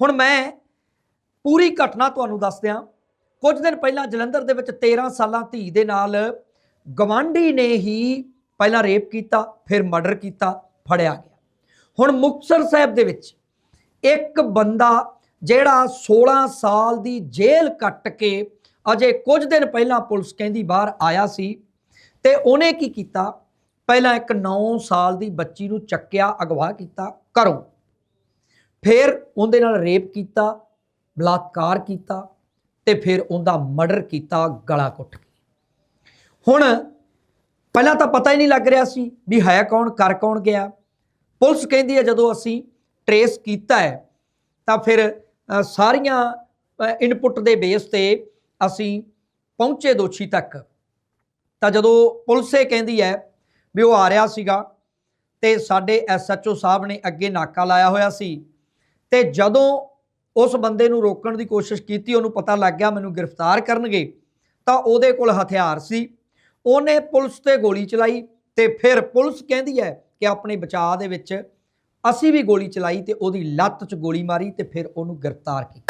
ਹੁਣ ਮੈਂ ਪੂਰੀ ਘਟਨਾ ਤੁਹਾਨੂੰ ਦੱਸ ਦਿਆਂ। ਕੁਝ ਦਿਨ ਪਹਿਲਾਂ ਜਲੰਧਰ ਦੇ ਵਿੱਚ 13 ਸਾਲਾਂ ਧੀ ਦੇ ਨਾਲ ਗਵਾਂਢੀ ਨੇ ਹੀ ਪਹਿਲਾਂ ਰੇਪ ਕੀਤਾ, ਫਿਰ ਮਰਡਰ ਕੀਤਾ, ਫੜਿਆ ਗਿਆ। ਹੁਣ ਮੁਕਤਸਰ ਸਾਹਿਬ ਦੇ ਵਿੱਚ ਇੱਕ ਬੰਦਾ ਜਿਹੜਾ 16 ਸਾਲ ਦੀ ਜੇਲ੍ਹ ਕੱਟ ਕੇ ਅਜੇ ਕੁਝ ਦਿਨ ਪਹਿਲਾਂ ਪੁਲਿਸ ਕਹਿੰਦੀ ਬਾਹਰ ਆਇਆ ਸੀ ਤੇ ਉਹਨੇ ਕੀ ਕੀਤਾ? ਪਹਿਲਾਂ ਇੱਕ 9 ਸਾਲ ਦੀ ਬੱਚੀ ਨੂੰ ਚੱਕਿਆ, ਅਗਵਾ ਕੀਤਾ ਘਰੋਂ। ਫਿਰ ਉਹਦੇ ਨਾਲ ਰੇਪ ਕੀਤਾ, ਬਲਾਤਕਾਰ ਕੀਤਾ ਤੇ ਫਿਰ ਉਹਦਾ ਮਰਡਰ ਕੀਤਾ, ਗਲਾ ਕੁੱਟ ਕੇ। ਹੁਣ ਪਹਿਲਾਂ ਤਾਂ ਪਤਾ ਹੀ ਨਹੀਂ ਲੱਗ ਰਿਹਾ ਸੀ ਵੀ ਹੈ ਕੌਣ, ਕਰ ਕੌਣ ਗਿਆ। ਪੁਲਿਸ ਕਹਿੰਦੀ ਹੈ ਜਦੋਂ ਅਸੀਂ ਟਰੇਸ ਕੀਤਾ ਹੈ, ਤਾਂ ਫਿਰ ਸਾਰੀਆਂ ਇਨਪੁਟ ਦੇ ਬੇਸ ਤੇ ਅਸੀਂ ਪਹੁੰਚੇ ਦੋਸ਼ੀ ਤੱਕ। ਤਾਂ ਜਦੋਂ ਪੁਲਿਸ ਇਹ ਕਹਿੰਦੀ ਹੈ ਵੀ ਉਹ ਆ ਰਿਹਾ ਸੀਗਾ ਤੇ ਸਾਡੇ ਐਸਐਚਓ ਸਾਹਿਬ ਨੇ ਅੱਗੇ ਨਾਕਾ ਲਾਇਆ ਹੋਇਆ ਸੀ ਤੇ ਜਦੋਂ ਉਸ ਬੰਦੇ ਨੂੰ ਰੋਕਣ ਦੀ ਕੋਸ਼ਿਸ਼ ਕੀਤੀ, ਉਹਨੂੰ ਪਤਾ ਲੱਗ ਗਿਆ ਮੈਨੂੰ ਗ੍ਰਿਫਤਾਰ ਕਰਨਗੇ, ਤਾਂ ਉਹਦੇ ਕੋਲ ਹਥਿਆਰ ਸੀ। ਉਹਨੇ ਪੁਲਿਸ ਤੇ ਗੋਲੀ ਚਲਾਈ ਤੇ ਫਿਰ ਪੁਲਿਸ ਕਹਿੰਦੀ ਹੈ ਕਿ ਆਪਣੇ ਬਚਾਅ ਦੇ ਵਿੱਚ ਅਸੀਂ ਵੀ ਗੋਲੀ ਚਲਾਈ ਤੇ ਉਹਦੀ ਲੱਤ 'ਚ ਗੋਲੀ ਮਾਰੀ ਤੇ ਫਿਰ ਉਹਨੂੰ ਗ੍ਰਿਫਤਾਰ ਕੀਤਾ।